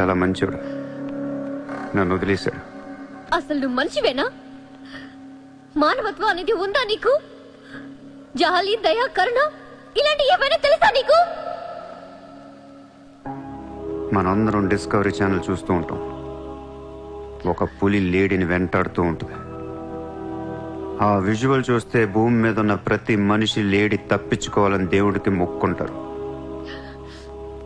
చాలా మంచివాడు నన్ను వదిలేశాడు. అసలు నువ్వు మనిషివేనా? మానవత్వం అనేది ఉందా నీకు? జాలి దయ కరుణ ఇలాంటి ఏమైనా తెలుసా నీకు? మనందరం డిస్కవరీ ఛానల్ చూస్తూ ఉంటాం. ఒక పులి లేడీని వెంటాడుతూ ఉంటుంది. ఆ విజువల్ చూస్తే భూమి మీద ఉన్న ప్రతి మనిషి లేడీ తప్పించుకోవాలని దేవుడికి మొక్కుంటారు.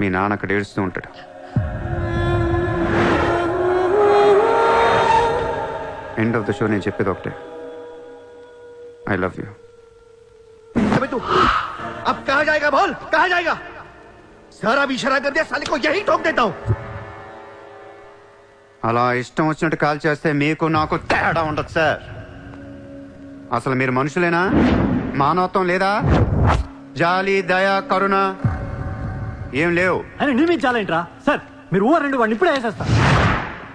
మీ నాన్న అక్కడ ఏడుస్తూ ఉంటాడు ఎండ్ ఆఫ్ ద షో నేను చెప్పేది ఒకటే ఐ లవ్ యూ अबे तू अब कहा जाएगा बोल कहा जाएगा सारा भी इशारा कर दिया साले को यही ठोक देता हूँ అలా ఇష్టం వచ్చినట్టు కాల్ చేస్తే మీకు నాకు తేడా ఉండదు సార్ అసలు మీరు మనుషులేనా మానవత్వం లేదా జాలి దయ కరుణ ఏం లేవు. అని నిర్మించాలేంట్రా? సార్ మీరు ఊరు రెండు వాడిని ఇప్పుడే వేసేస్తా.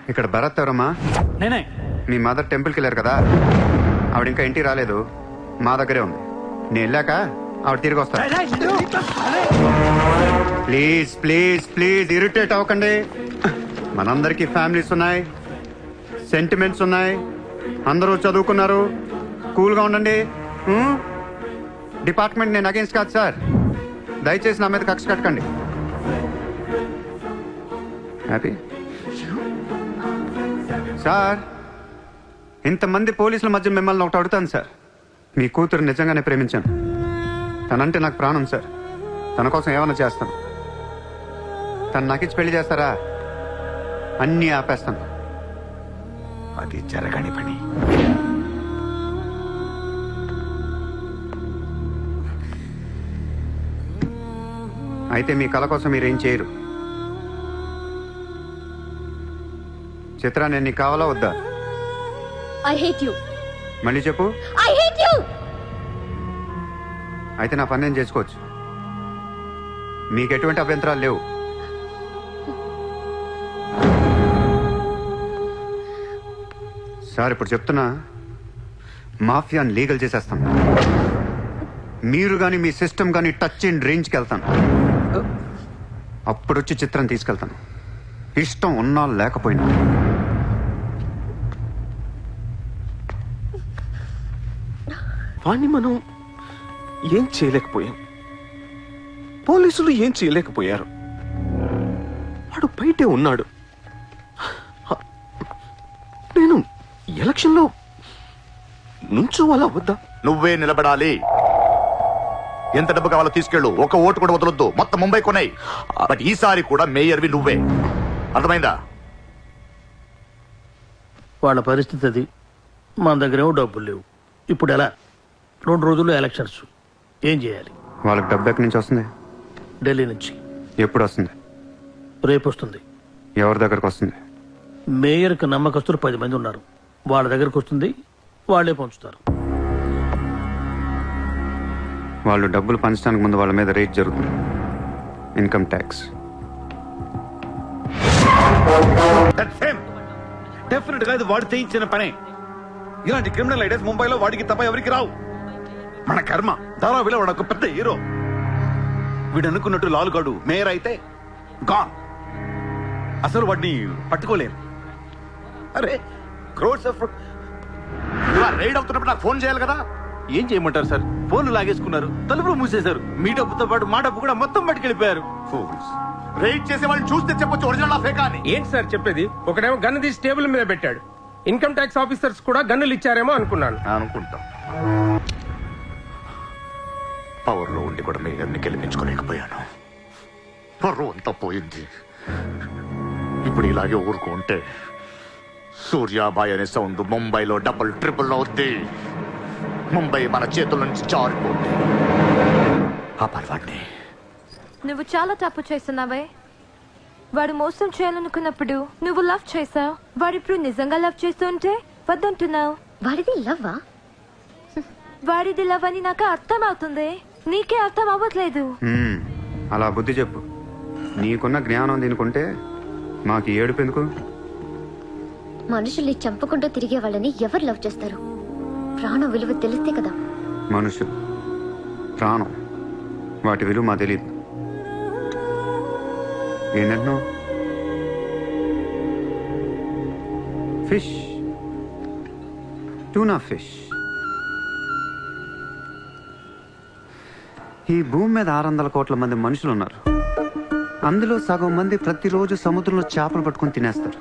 ఇక్కడ భరత్ ఎవరమ్మా? నేనే. మీ మదర్ టెంపుల్కి వెళ్ళారు కదా? ఆవిడ ఇంకా ఇంటికి రాలేదు. మా దగ్గరే ఉంది. నేను వెళ్ళాక ఆవిడ తిరిగి వస్తాను ప్లీజ్ ప్లీజ్ ప్లీజ్ ఇరిటేట్ అవ్వకండి. మనందరికీ ఫ్యామిలీస్ ఉన్నాయి. సెంటిమెంట్స్ ఉన్నాయి. అందరూ చదువుకున్నారు. కూల్గా ఉండండి? డిపార్ట్మెంట్ నేను అగేన్స్ట్ కాదు సార్. దయచేసి నా మీద కక్ష కట్టకండి. హ్యాపీ సార్ ఇంతమంది పోలీసుల మధ్య మిమ్మల్ని ఒకటి అడుగుతాను సార్ మీ కూతురు నిజంగానే ప్రేమించాను. తనంటే నాకు ప్రాణం సార్ తన కోసం ఏమైనా చేస్తాను. తను నాకు ఇచ్చి పెళ్ళి చేస్తారా? అన్నీ ఆపేస్తాను. అది జరగని పని. అయితే మీ కళ కోసం మీరేం చేయరు. చిత్ర నేను నీకు కావాలా? వద్దా? ఐ హేట్ యు మళ్ళీ చెప్పు. ఐ హేట్ యు అయితే నా పని నేను చేసుకోవచ్చు. మీకు ఎటువంటి అభ్యంతరాలు లేవు. సార్ ఇప్పుడు చెప్తున్నా మాఫియాని లీగల్ చేసేస్తాం మీరు కానీ మీ సిస్టమ్ కానీ టచ్ ఇన్ రేంజ్కి వెళ్తాను. అప్పుడు వచ్చి చిత్రం తీసుకెళ్తాను. ఇష్టం ఉన్నా లేకపోయినా. వాణ్ణి మనం ఏం చేయలేకపోయాం. పోలీసులు ఏం చేయలేకపోయారు. వాడు బయటే ఉన్నాడు. నేను ఎలక్షన్లో నుంచోవాలా వద్దా? నువ్వే నిలబడాలి. ఎంత డబ్బు కావాలో తీసుకెళ్ళు. ఒక ఓటు కూడా వదలొద్దు. మొత్తం ముంబై కొనాయి. బట్ ఈసారి కూడా మేయర్వి నువ్వే. అర్థమైందా? వాళ్ళ పరిస్థితి అది. మన దగ్గరేమో డబ్బులు లేవు. ఇప్పుడు ఎలా? రెండు రోజుల్లో ఎలక్షన్స్. ఏం చేయాలి? వాళ్ళకి డబ్బు ఎక్కడి నుంచి వస్తుంది? ఢిల్లీ నుంచి. ఎప్పుడు వస్తుంది? రేపు వస్తుంది. ఎవరి దగ్గరకు వస్తుంది? మేయర్కి నమ్మకస్తులు పది మంది ఉన్నారు. వాళ్ళ దగ్గరకు వస్తుంది వాళ్ళే పంచుతారు. వాళ్ళు డబ్బులు పంచడానికి ముందు వాళ్ళ మీద రేట్ జరుగుతుంది. Income tax. డెఫినెట్గా ఇది వాడు చేయించిన పనే. ఇలాంటి క్రిమినల్ ఐడియాస్ ముంబైలో వాడికి తప్ప ఎవరికి రావు. మన కర్మ. ధారావిలో వాడు ఒక పెద్ద హీరో. వీడు అనుకున్నట్టు లాలుగాడు మేయర్ అయితే గాన్ అసలు వాడిని పట్టుకోలేరు అరే క్రోడ్స్ ఆఫ్ రైడ్ అవుతున్నప్పుడు నాకు ఫోన్ చేయాలి కదా? ఏం చేయమంటారు సార్? ఫోన్లు లాగేసుకున్నారు తలుపులు మూసేశారు. మీ డబ్బుతో పాటు మా డబ్బు కూడా మొత్తం పట్టుకెళ్ళిపోయారు రైడ్ చేసే వాళ్ళని చూస్తే చెప్పొచ్చు ఒరిజినల్ ఫేకా అని. ఏంటి సార్ చెప్పేది? ఒకడేమో గన్ను తీసి టేబుల్ మీద పెట్టాడు. ఇన్కమ్ ట్యాక్స్ ఆఫీసర్స్ కూడా గన్నులు ఇచ్చారేమో అనుకున్నాను. అనుకుంటాం. పవర్లో ఉండి కూడా మేయర్ని గెలిపించుకోలేకపోయాను. పర్వం అంతా పోయింది. ఇప్పుడు ఇలాగే ఊరుకుంటే సూర్యాబాయ్ అనే సౌండ్ ముంబైలో డబుల్ ట్రిపుల్ అవుద్ది. ముంబై మన చేతుల నుంచి జారిపోద్ది. ఆ పర్వాన్ని నువ్వు చాలా తప్పు చేస్తున్నావే. వాడు మోసం చేయాలనుకున్నప్పుడు నువ్వు లవ్ చేసావు వాడిప్పుడు నిజంగా లవ్ చేస్తుంటే వద్దంటున్నావు. వాడిది లవ్వా? వాడిది లవ్ అని నాకు అర్థం అవుతుంది నీకే అర్థం అవ్వట్లేదు. అలా బుద్ధి చెప్పు. నీకున్న జ్ఞానం దీనికుంటే మాకు ఈ ఏడుపు ఎందుకు? మనుషుల్ని చంపుకుంటూ తిరిగే వాళ్ళని ఎవరు లవ్ చేస్తారు? ప్రాణం విలువ తెలిస్తే కదా. మనుషులు ప్రాణం వాటి విలువ మా తెలియదు ఏంటంటున్నావు? ఫిష్. Tuna fish. ఈ భూమి మీద ఆరు వందల కోట్ల మంది మనుషులు ఉన్నారు అందులో సగం మంది ప్రతిరోజు సముద్రంలో చేపలు పట్టుకొని తినేస్తారు.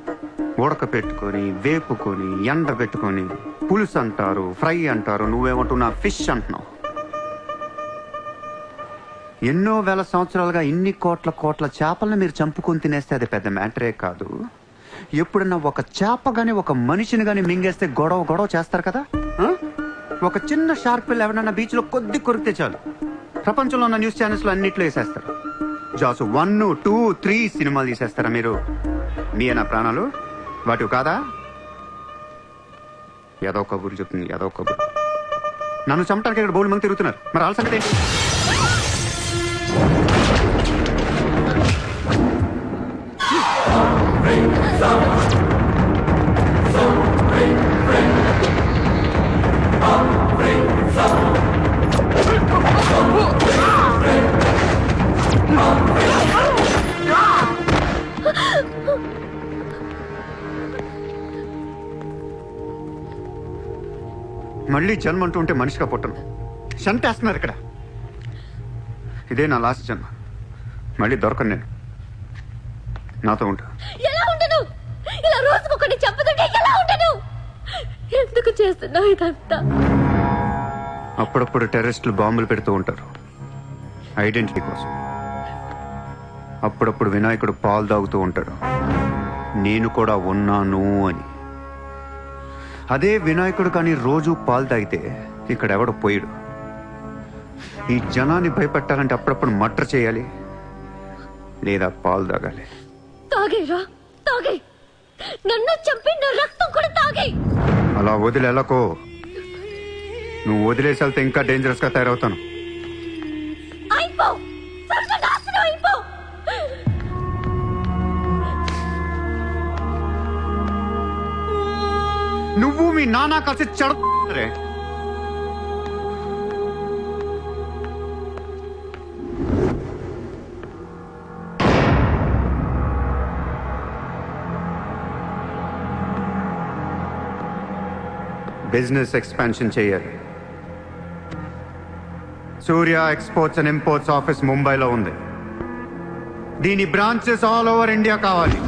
ఉడక పెట్టుకొని వేపుకొని ఎండ పెట్టుకొని పులుసు అంటారు ఫ్రై అంటారు నువ్వేమంటున్నా ఫిష్ అంటున్నావు. ఎన్నో వేల సంవత్సరాలుగా ఇన్ని కోట్ల కోట్ల చేపలను మీరు చంపుకొని తినేస్తే అది పెద్ద మ్యాటరే కాదు. ఎప్పుడన్నా ఒక చేప కానీ ఒక మనిషిని కానీ మింగేస్తే గొడవ గొడవ చేస్తారు కదా? ఒక చిన్న షార్క్ పిల్ల ఎవరన్నా బీచ్లో కొద్ది కొరికితే చాలు. ప్రపంచంలో ఉన్న న్యూస్ ఛానల్స్లో అన్నిట్లో వేసేస్తారు. జాసు వన్ టూ త్రీ సినిమాలు తీసేస్తారా మీరు? మీ నా ప్రాణాలు? వాటివి కాదా? ఏదో కబుర్లు చెప్తుంది ఏదో కబుర్ నన్ను చంపడానికి ఇక్కడ బౌల్ మంది తిరుగుతున్నారు. మరి వాళ్ళ సంగతి ఏంటి? మళ్ళీ జన్మ అంటూ ఉంటే మనిషిగా పుట్టను. చంపేస్తున్నారు ఇక్కడ. ఇదే నా లాస్ట్ జన్మ. మళ్ళీ దొరకను నేను. నాతో ఉంటా ఎలా ఉండను? ఇలా రోజుకొకటి చంపుతుంటే ఎలా ఉండను? ఎందుకు చేస్తున్నావు ఇదంతా? అప్పుడప్పుడు టెర్రరిస్టులు బాంబులు పెడుతూ ఉంటారు. ఐడెంటిటీ కోసం. అప్పుడప్పుడు వినాయకుడు పాలు తాగుతూ ఉంటాడు. నేను కూడా ఉన్నాను అని. అదే వినాయకుడు కానీ రోజు పాలు తాగితే ఇక్కడ ఎవడు పోయిడు? ఈ జనాన్ని భయపెట్టాలంటే అప్పుడప్పుడు మట్ర చేయాలి లేదా పాలు తాగాలి. తాగేరా తాగే. నన్ను చంపి నా రక్తం కూడా తాగే. అలా వదిలి వెళ్ళకో నువ్వు వదిలేసి వెళ్తే ఇంకా డేంజరస్గా తయారవుతాను. నువ్వు మీ నాన్న కలిసి బిజినెస్ ఎక్స్పాన్షన్ చేయాలి. Surya exports and imports office ముంబైలో ఉంది. దీని బ్రాంచెస్ ఆల్ ఓవర్ ఇండియా కావాలి.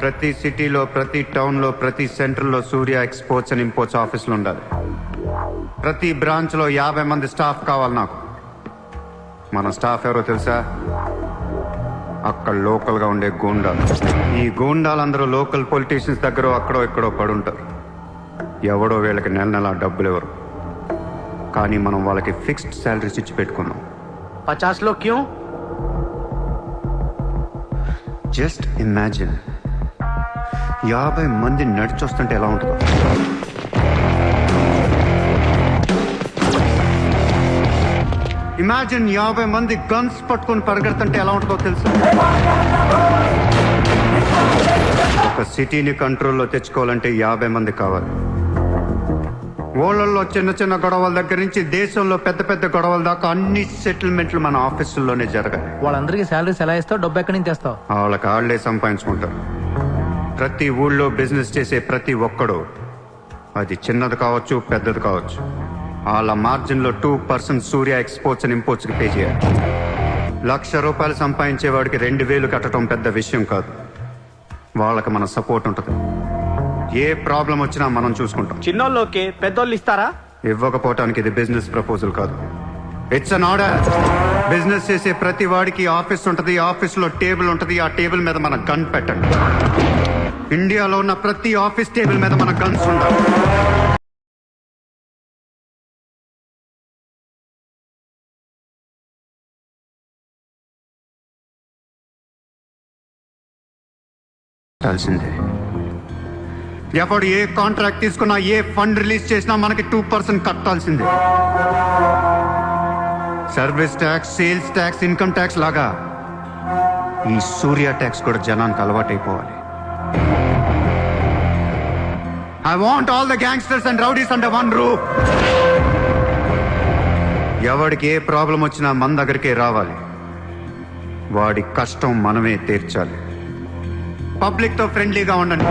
ప్రతి సిటీలో ప్రతి టౌన్లో ప్రతి సెంటర్లో సూర్య ఎక్స్పోర్ట్స్ అండ్ ఇంపోర్ట్స్ ఆఫీసులు ఉండాలి. ప్రతి బ్రాంచ్లో యాభై మంది స్టాఫ్ కావాలి నాకు. మన స్టాఫ్ ఎవరో తెలుసా? అక్కడ లోకల్గా ఉండే గూండాలు. ఈ గూండాలందరూ లోకల్ పొలిటీషియన్స్ దగ్గర అక్కడో ఇక్కడో పడుంటారు. ఎవడో వీళ్ళకి నెల నెల డబ్బులు ఎవరు కానీ మనం వాళ్ళకి ఫిక్స్డ్ శాలరీస్ ఇచ్చి పెట్టుకున్నాం. పచాస్లో క్యూ? Just imagine. యాభై మంది నడిచొస్తుంటే ఎలా ఉంటుందో. ఇమాజిన్ యాభై మంది గన్స్ పట్టుకొని పరిగెడుతుంటే ఎలా ఉంటుందో తెలుసు? ఒక సిటీని కంట్రోల్లో తెచ్చుకోవాలంటే యాభై మంది కావాలి. ఊళ్ళల్లో చిన్న చిన్న గొడవల దగ్గర నుంచి దేశంలో పెద్ద పెద్ద గొడవల దాకా అన్ని సెటిల్మెంట్లు మన ఆఫీసుల్లోనే జరగాలి. వాళ్ళందరికీ శాలరీస్ ఎలా ఇస్తావు? డబ్బు ఎక్కడి నుంచి తెస్తావు? వాళ్ళకి ఆళ్ళే సంపాదించుకుంటారు. ప్రతి ఊళ్ళో బిజినెస్ చేసే ప్రతి ఒక్కడు. అది చిన్నది కావచ్చు పెద్దది కావచ్చు. వాళ్ళ మార్జిన్లో two percent Surya exports and ఇంపోర్ట్స్కి pay చేయాలి. లక్ష రూపాయలు సంపాదించే వాడికి రెండు వేలు కట్టడం పెద్ద విషయం కాదు. వాళ్ళకి మన సపోర్ట్ ఉంటుంది. ఏ ప్రాబ్లం వచ్చినా మనం చూసుకుంటాం. చిన్నోళ్ళు ఓకే పెద్దోళ్ళు ఇస్తారా? ఇవ్వకపోవటానికి ఇది బిజినెస్ ప్రపోజల్ కాదు. ఇట్స్ అన్ ఆర్డర్ బిజినెస్ చేసే ప్రతి వాడికి ఆఫీస్ ఉంటది ఆఫీస్లో టేబుల్ ఉంటది ఆ టేబుల్ మీద మన గన్ పెట్టండి. ఇండియాలో ఉన్న ప్రతి ఆఫీస్ టేబుల్ మీద మన గన్స్ కట్టాల్సిందే ఎవడు ఏ కాంట్రాక్ట్ తీసుకున్నా ఏ ఫండ్ రిలీజ్ చేసినా మనకి టూ పర్సెంట్ కట్టాల్సిందే service tax sales tax income tax లాగా ఈ సూర్య ట్యాక్స్ కూడా జనానికి అలవాటైపోవాలి. I want all the gangsters and rowdies under one roof ఎవడికి ఏ ప్రాబ్లం వచ్చినా మన దగ్గరికే రావాలి. వాడి కష్టం మనమే తీర్చాలి. పబ్లిక్తో ఫ్రెండ్లీగా ఉండండి.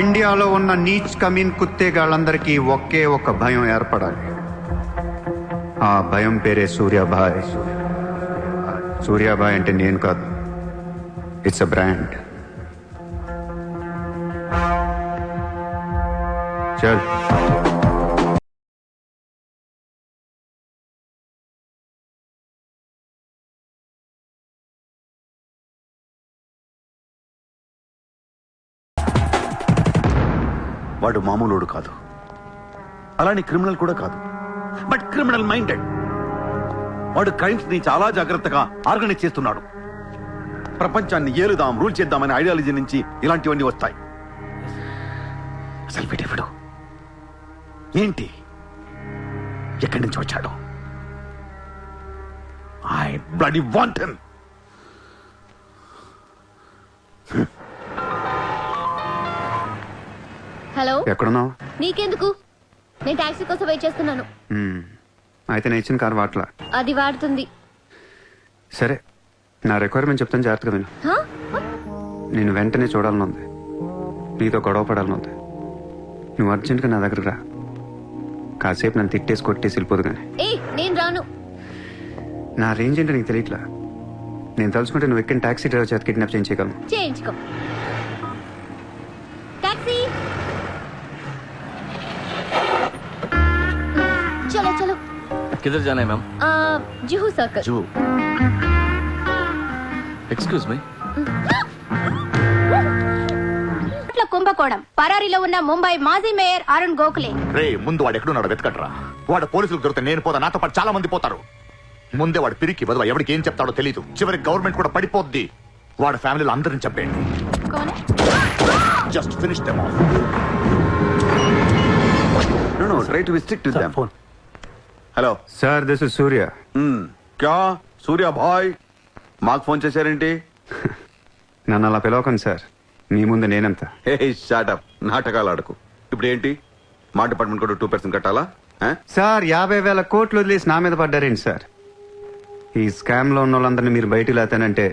ఇండియాలో ఉన్న నీచ్ కమీన్ కుత్తేగాళ్ళందరికీ ఒకే ఒక భయం ఏర్పడాలి. ఆ భయం పేరే సూర్యాభాయ్. సూర్యాభాయ్ అంటే నేను కాదు. ఇట్స్ అ బ్రాండ్ చల్ వాడు మామూలుడు కాదు. అలానే క్రిమినల్ కూడా కాదు. But criminal minded. వాడు క్రైమ్స్ని చాలా జాగ్రత్తగా ఆర్గనైజ్ చేస్తున్నాడు. ప్రపంచాన్ని ఏలుదాం రూల్ చేద్దామనే ఐడియాలజీ నుంచి ఇలాంటివన్నీ వస్తాయి. అసలు వీడెవడు? ఏంటి? ఎక్కడి నుంచి వచ్చాడు? I bloody want him hello? ఎక్కడున్నావు? నీకెందుకు? నేను టాక్సీ కోసం వెయిట్ చేస్తున్నాను. మ్మ్. అయితే నేను ఇచ్చిన కారు వాట్లా అది వాడుతుంది. సరే నా రిక్వైర్మెంట్ చెప్తాను జాగ్రత్తగా విను. హా? నేను వెంటనే చూడాలని ఉంది. నీతో గొడవ పడాలని ఉంది. నువ్వు అర్జెంట్గా నా దగ్గరకు రా. కాసేపు నన్ను తిట్టేసి కొట్టేసి వెళ్ళిపోదు కానీ ఏ నేను రాను నా రేంజ్ ఏంటో నీకు తెలియట్లా నేను తలుచుకుంటే నువ్వు ఎక్కిన టాక్సీ డ్రైవర్ చేత కిడ్నాప్ చేయించగలను చేయించుకో టాక్సీ చలో చలో किधर जाना है मैम ఆ, జుహూ సర్కిల్ जू एक्सक्यूज मी కోట్ల కుంభకోణం. పరారీలో ఉన్న ముంబై మాజీ మేయర్ అరుణ్ గోఖలే. రే ముందు వాడు ఎక్కడున్నాడు వెతకట్రా. వాడు పోలీసులకు దొరికితే నేను పోతా నాతో పాటు చాలా మంది పోతారు. ముందే వాడు పిరికి బదువా ఎవరికి ఏం చెప్తాడో తెలియదు చివరికి గవర్నమెంట్ కూడా పడిపోద్ది. వాడి ఫ్యామిలీలో అందరిని చెప్పండి just finish them off No, no, try to be strict with them. Hello sir this is Surya క్యా సూర్య భాయ్ మాకు ఫోన్ చేశారేంటి? నన్ను అలా పిలవకండి సార్ మీ ముందు నేనంత? హే షాటప్ నాటకాలు ఆడకు. ఇప్పుడు ఏంటి మా డిపార్ట్మెంట్ కూడా టూ పర్సెంట్ కట్టాలా? ఆ? సార్ యాభై వేల కోట్లు వదిలేసి నా మీద పడ్డారేంటి సార్? ఈ స్కామ్లో ఉన్న వాళ్ళందరినీ మీరు బయటికి లేతానంటే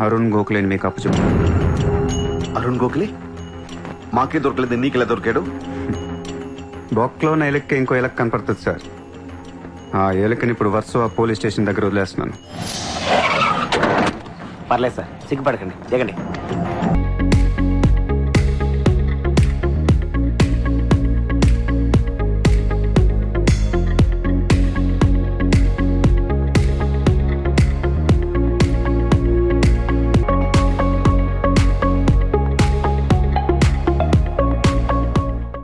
అరుణ్ గోఖలేని మీకు అప్పు చెప్పు అరుణ్ గోఖలే? మాకే దొరకలేదు నీకెలా దొరికాడు? బొక్కలో ఉన్న ఎలక్క ఇంకో ఎలక్ కనపడుతుంది సార్. ఆ ఎలకని ఇప్పుడు వర్సో పోలీస్ స్టేషన్ దగ్గర వదిలేస్తున్నాను. పర్లేదు సార్ సిగ్గుపడకండి దిగండి